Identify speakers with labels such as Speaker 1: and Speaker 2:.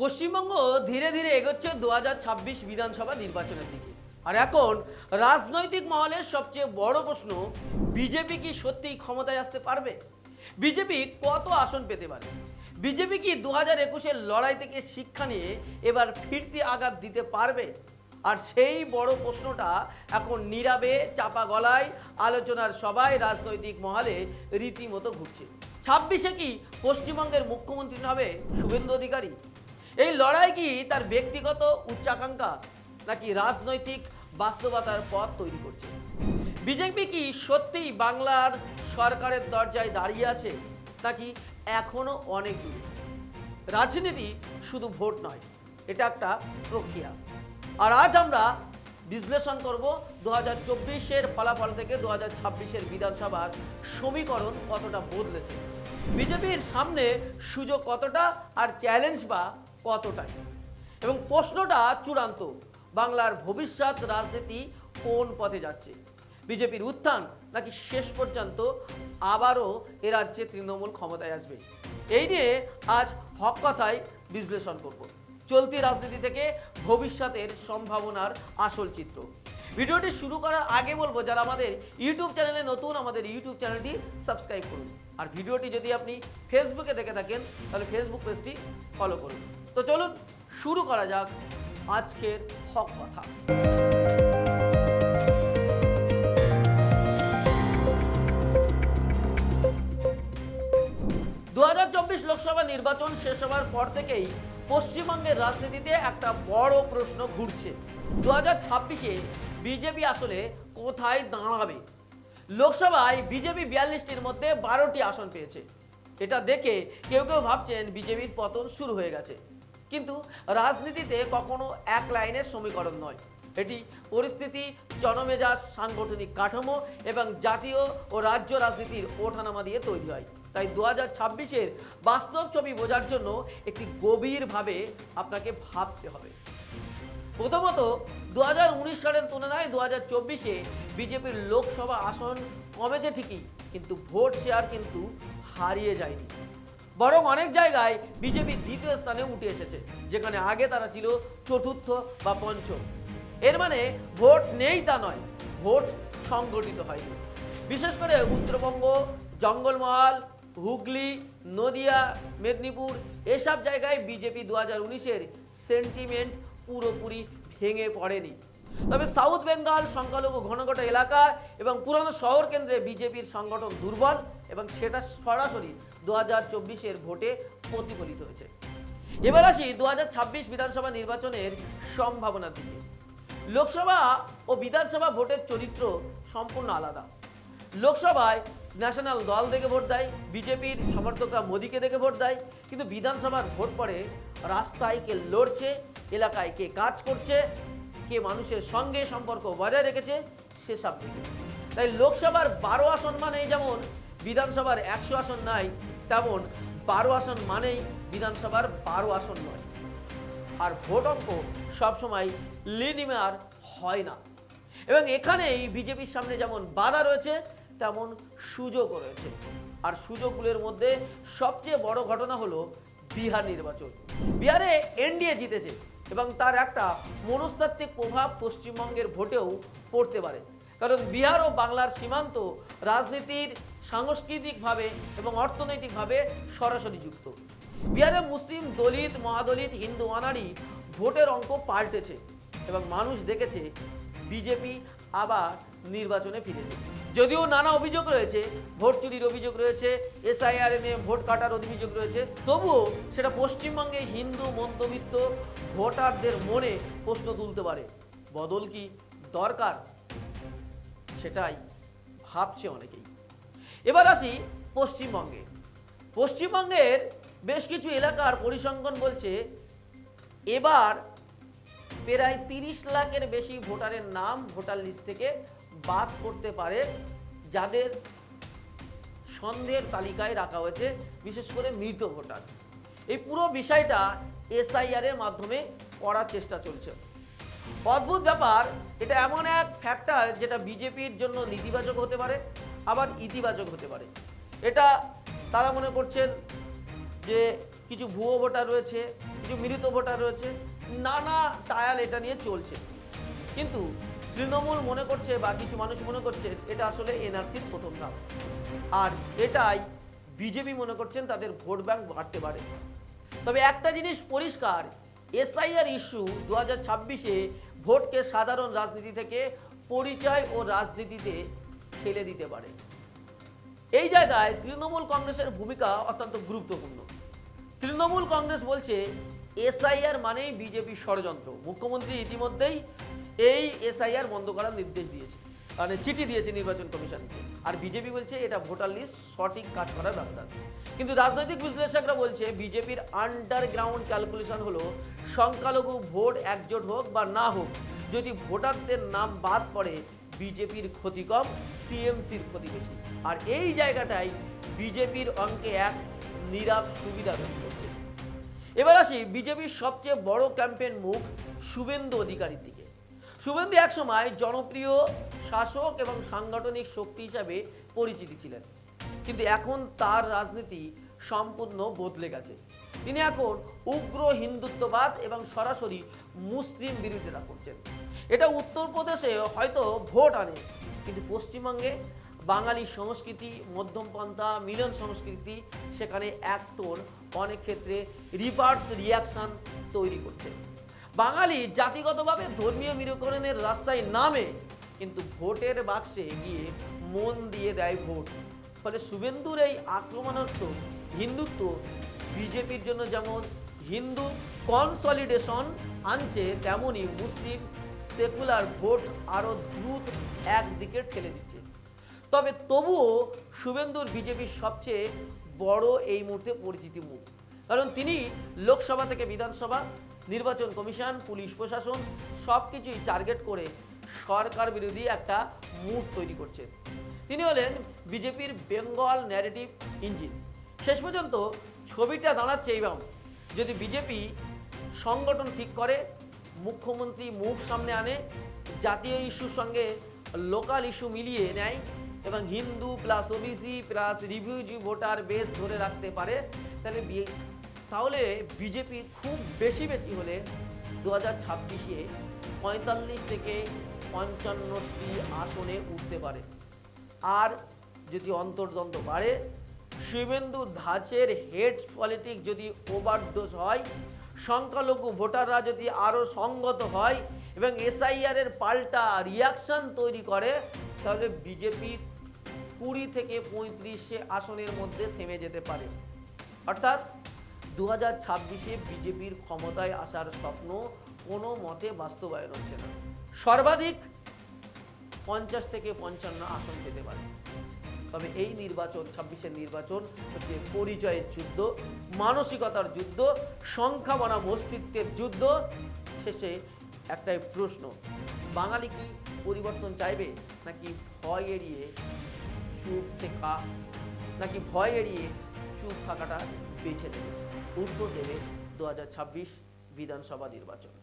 Speaker 1: পশ্চিমবঙ্গ ধীরে ধীরে এগোচ্ছে দু হাজার ছাব্বিশ বিধানসভা নির্বাচনের দিকে। আর এখন রাজনৈতিক মহলের সবচেয়ে বড় প্রশ্ন, বিজেপি কি সত্যিই ক্ষমতায় আসতে পারবে? বিজেপি কত আসন পেতে পারে? বিজেপি কি দু হাজার একুশের লড়াই থেকে শিক্ষা নিয়ে এবার ফিরতি আঘাত দিতে পারবে? আর সেই বড় প্রশ্নটা এখন নীরবে, চাপা গলায় আলোচনার সবাই রাজনৈতিক মহলে রীতিমতো ঘুরছে। ছাব্বিশে কি পশ্চিমবঙ্গের মুখ্যমন্ত্রী হবে? শুভেন্দু অধিকারী। এই লড়াই কি তার ব্যক্তিগত উচ্চাকাঙ্ক্ষা নাকি রাজনৈতিক বাস্তবতার পথ তৈরি করছে? বিজেপি কি সত্যিই বাংলার সরকারের দরজায় দাঁড়িয়ে আছে নাকি এখনও অনেক দূরে? রাজনীতি শুধু ভোট নয়, এটা একটা প্রক্রিয়া। আর আজ আমরা বিশ্লেষণ করব দু হাজার চব্বিশের ফলাফল থেকে দু হাজার ছাব্বিশের বিধানসভার সমীকরণ কতটা বদলেছে? বিজেপির সামনে সুযোগ কতটা আর চ্যালেঞ্জ বা কতটাই? এবং প্রশ্নটা চূড়ান্ত, বাংলার ভবিষ্যৎ রাজনীতি কোন পথে যাচ্ছে? বিজেপির উত্থান নাকি শেষ পর্যন্ত আবারও এ রাজ্যে তৃণমূল ক্ষমতায় আসবে? এই নিয়ে আজ হক কথায় বিশ্লেষণ করব। চলতি রাজনীতি থেকে ভবিষ্যতের সম্ভাবনার আসল চিত্র। ভিডিওটি শুরু করার আগে বলব, যারা আমাদের ইউটিউব চ্যানেলে নতুন, আমাদের ইউটিউব চ্যানেলটি সাবস্ক্রাইব করুন। আর ভিডিওটি যদি আপনি ফেসবুকে দেখে থাকেন, তাহলে ফেসবুক পেজটি ফলো করুন। তো চলুন শুরু করা যাক আজকের হক কথা। দু হাজার চব্বিশ লোকসভা নির্বাচন শেষ হওয়ার পর থেকেই পশ্চিমবঙ্গের রাজনীতিতে একটা বড় প্রশ্ন ঘুরছে। দু হাজার বিজেপি আসলে কোথায় দাঁড়াবে? লোকসভায় বিজেপি বিয়াল্লিশটির মধ্যে বারোটি আসন পেয়েছে। এটা দেখে কেউ কেউ ভাবছেন বিজেপির পতন শুরু হয়ে গেছে। কিন্তু রাজনীতিতে কখনো এক লাইনের সমীকরণ নয়। এটি পরিস্থিতি, জনমেজাজ, সাংগঠনিক কাঠামো এবং জাতীয় ও রাজ্য রাজনীতির ওঠানামা দিয়ে তৈরি হয়। তাই দু হাজার ছাব্বিশের বাস্তব ছবি বোঝার জন্য একটি গভীরভাবে আপনাকে ভাবতে হবে। প্রথমত দু হাজার উনিশ সালের তুলনায় দু হাজার চব্বিশে বিজেপির লোকসভা আসন কমেছে ঠিকই, কিন্তু ভোট শেয়ার কিন্তু হারিয়ে যায়নি। বরং অনেক জায়গায় বিজেপি দ্বিতীয় স্থানে উঠে এসেছে, যেখানে আগে তারা ছিল চতুর্থ বা পঞ্চম। এর মানে ভোট নেই তা নয়, ভোট সংগঠিত হয়নি। বিশেষ করে উত্তরবঙ্গ, জঙ্গলমহল, হুগলি, নদিয়া, মেদিনীপুর, এসব জায়গায় বিজেপি দু হাজার উনিশের সেন্টিমেন্ট পুরোপুরি ভেঙে পড়েনি। তবে সাউথ বেঙ্গল সংখ্যালঘু ঘনঘটা এলাকা এবং পুরনো শহর কেন্দ্রে বিজেপির সংগঠন দুর্বল এবং সেটা সরাসরি দু হাজার চব্বিশের ভোটে প্রতিফলিত হয়েছে। এবার আসি দু হাজার ছাব্বিশ বিধানসভা নির্বাচনের সম্ভাবনার দিকে। লোকসভা ও বিধানসভা ভোটের চরিত্র সম্পূর্ণ আলাদা। লোকসভায় ন্যাশনাল দল দেখে ভোট দেয়, বিজেপির সমর্থকরা মোদীকে দেখে ভোট দেয়, কিন্তু বিধানসভার ভোট পড়ে রাস্তায় কে লড়ছে, এলাকায় কে কাজ করছে কে মানুষের সঙ্গে সম্পর্ক বজায় রেখেছে সেসব দিকে তাই লোকসভার বারো আসন মানেই যেমন বিধানসভার একশো আসন নাই, তেমন বারো আসন মানেই বিধানসভার বারো আসন নয়। আর ভোট অঙ্ক সবসময় লিনিমার হয় না। এবং এখানেই বিজেপির সামনে যেমন বাধা রয়েছে, তেমন সুযোগও রয়েছে। আর সুযোগগুলোর মধ্যে সবচেয়ে বড় ঘটনা হলো বিহার নির্বাচন। বিহারে এনডিএ জিতেছে। এবং তার একটা মনস্তাত্ত্বিক প্রভাব পশ্চিমবঙ্গের ভোটেও পড়তে পারে। কারণ বিহার ও বাংলার সীমান্ত রাজনীতির সাংস্কৃতিকভাবে এবং অর্থনৈতিকভাবে সরাসরি যুক্ত। বিহারে মুসলিম দলিত, মহাদলিত, হিন্দু অনারি ভোটের অঙ্ক পাল্টেছে এবং মানুষ দেখেছে, বিজেপি আবার নির্বাচনে ফিরেছে। যদিও নানা অভিযোগ রয়েছে, ভোট চুরির অভিযোগ রয়েছে এসআইআর নিয়ে ভোট কাটার অভিযোগ রয়েছে, তবুও সেটা পশ্চিমবঙ্গে হিন্দু, মধ্যবিত্ত ভোটারদের মনে প্রশ্ন তুলতে পারে। বদল কি দরকার? সেটাই ভাবছে অনেকেই। এবার আসি পশ্চিমবঙ্গে। পশ্চিমবঙ্গের বেশ কিছু এলাকার পরিসংখ্যান বলছে, এবার প্রায় তিরিশ লাখের বেশি ভোটারের নাম ভোটার লিস্ট থেকে বাদ করতে পারে যাদের সন্দেহের তালিকায় রাখা হয়েছে, বিশেষ করে মৃত ভোটার। এই পুরো বিষয়টা এসআইআর এর মাধ্যমে করার চেষ্টা চলছে। অদ্ভুত ব্যাপার, এটা এমন এক ফ্যাক্টর যেটা বিজেপির জন্য নেতিবাচক হতে পারে, আবার ইতিবাচক হতে পারে। এটা তারা মনে করছেন যে কিছু ভুয়ো ভোটার রয়েছে, কিছু মৃত ভোটার রয়েছে, নানা টায়াল এটা নিয়ে চলছে। কিন্তু তৃণমূল মনে করছে বা কিছু মানুষ মনে করছে, এটা আসলে এনআরসির প্রথম ধাপ। আর এটাই বিজেপি মনে করছেন তাদের ভোট ব্যাংক বাড়তে পারে। তবে একটা জিনিস পরিষ্কার, এসআইআর ইস্যু দু হাজার ছাব্বিশে ভোটকে সাধারণ রাজনীতি থেকে পরিচয় ও রাজনীতিতে ঠেলে দিতে পারে। এই জায়গায় তৃণমূল কংগ্রেসের ভূমিকা অত্যন্ত গুরুত্বপূর্ণ। তৃণমূল কংগ্রেস বলছে, এসআইআর মানেই বিজেপি ষড়যন্ত্র। মুখ্যমন্ত্রী ইতিমধ্যেই এই এসআইআর বন্ধ করার নির্দেশ দিয়েছে। মানে চিঠি দিয়েছে নির্বাচন কমিশনকে। আর বিজেপি বলছে এটা ভোটার লিস্ট সঠিক কাজ করার ব্যবধান কিন্তু রাজনৈতিক বিশ্লেষকরা বলছে, বিজেপির আন্ডারগ্রাউন্ড ক্যালকুলেশন হলো, সংখ্যালঘু ভোট একজোট হোক বা না হোক, যদি ভোটারদের নাম বাদ পড়ে, বিজেপির ক্ষতি কম, টিএমসির ক্ষতি বেশি। আর এই জায়গাটাই বিজেপির অঙ্কে এক নীরব সুবিধা তৈরি করছে। এবার আসি বিজেপির সবচেয়ে বড় ক্যাম্পেন মুখ শুভেন্দু অধিকারীর দিকে। শুভেন্দু একসময় জনপ্রিয় শাসক এবং সাংগঠনিক শক্তি হিসাবে পরিচিতি ছিলেন। কিন্তু এখন তার রাজনীতি সম্পূর্ণ বদলে গেছে। তিনি এখন উগ্র হিন্দুত্ববাদ এবং সরাসরি মুসলিম বিরোধিতা করছেন। এটা উত্তরপ্রদেশে হয়তো ভোট আনে, কিন্তু পশ্চিমবঙ্গে বাঙালি সংস্কৃতি মধ্যমপন্থা মিলন সংস্কৃতি সেখানে একটোর অনেক ক্ষেত্রে রিভার্স রিয়াকশন তৈরি করছে। বাঙালি জাতিগতভাবে ধর্মীয় মেরুকরণের রাস্তায় নামে, কিন্তু ভোটের বাক্সে গিয়ে মন দিয়ে দেয় ভোট। ফলে শুভেন্দুর এই আক্রমণাত্মক হিন্দুত্ব বিজেপির জন্য যেমন হিন্দু কনসলিডেশন আনছে তেমনই মুসলিম সেকুলার ভোট আরও দ্রুত একদিকে ঠেলে দিচ্ছে। তবে তবুও শুভেন্দুর বিজেপির সবচেয়ে বড় এই মুহূর্তে পরিচিতি মুখ। কারণ তিনি লোকসভা থেকে বিধানসভা নির্বাচন কমিশন, পুলিশ প্রশাসন সব কিছুই টার্গেট করে সরকার বিরোধী একটা মুড তৈরি করছে। তিনি হলেন বিজেপির বেঙ্গল ন্যারেটিভ ইঞ্জিন শেষ পর্যন্ত ছবিটা দাঁড়াচ্ছে এইরকম যদি বিজেপি সংগঠন ঠিক করে, মুখ্যমন্ত্রী মুখ সামনে আনে, জাতীয় ইস্যুর সঙ্গে লোকাল ইস্যু মিলিয়ে নেয় এবং Hindu plus OBC plus refugee voter base ধরে রাখতে পারে, তাহলে তাহলে বিজেপি খুব বেশি বেশি হলে দু হাজার ছাব্বিশে পঁয়তাল্লিশ থেকে পঞ্চান্নটি আসনে উঠতে পারে। আর যদি অন্তর্দ্বন্দ্ব বাড়ে, শিবেন্দু ধাঁচের হেড পলিটিক যদি ওভারডোজ হয়, সংখ্যালঘু ভোটাররা যদি আরও সঙ্গত হয় এবং এসআইআর এর পাল্টা রিয়াকশন তৈরি করে, তাহলে বিজেপি কুড়ি থেকে পঁয়ত্রিশে আসনের মধ্যে থেমে যেতে পারে। অর্থাৎ দু হাজার ছাব্বিশে বিজেপির ক্ষমতায় আসার স্বপ্ন কোনো মতে বাস্তবায়ন হচ্ছে না। সর্বাধিক পঞ্চাশ থেকে পঞ্চান্ন আসন পেতে পারে। তবে এই নির্বাচন, ছাব্বিশের নির্বাচন হচ্ছে পরিচয়ের যুদ্ধ, মানসিকতার যুদ্ধ, সংখ্যা বনাম অস্তিত্বের যুদ্ধ। শেষে একটাই প্রশ্ন, বাঙালি কি পরিবর্তন চাইবে নাকি ভয় এড়িয়ে চুপ থাকা নাকি ভয় এড়িয়ে চুপ থাকাটা বেছে নেবে? উত্তর দেবে দু হাজার ছাব্বিশ বিধানসভা নির্বাচন।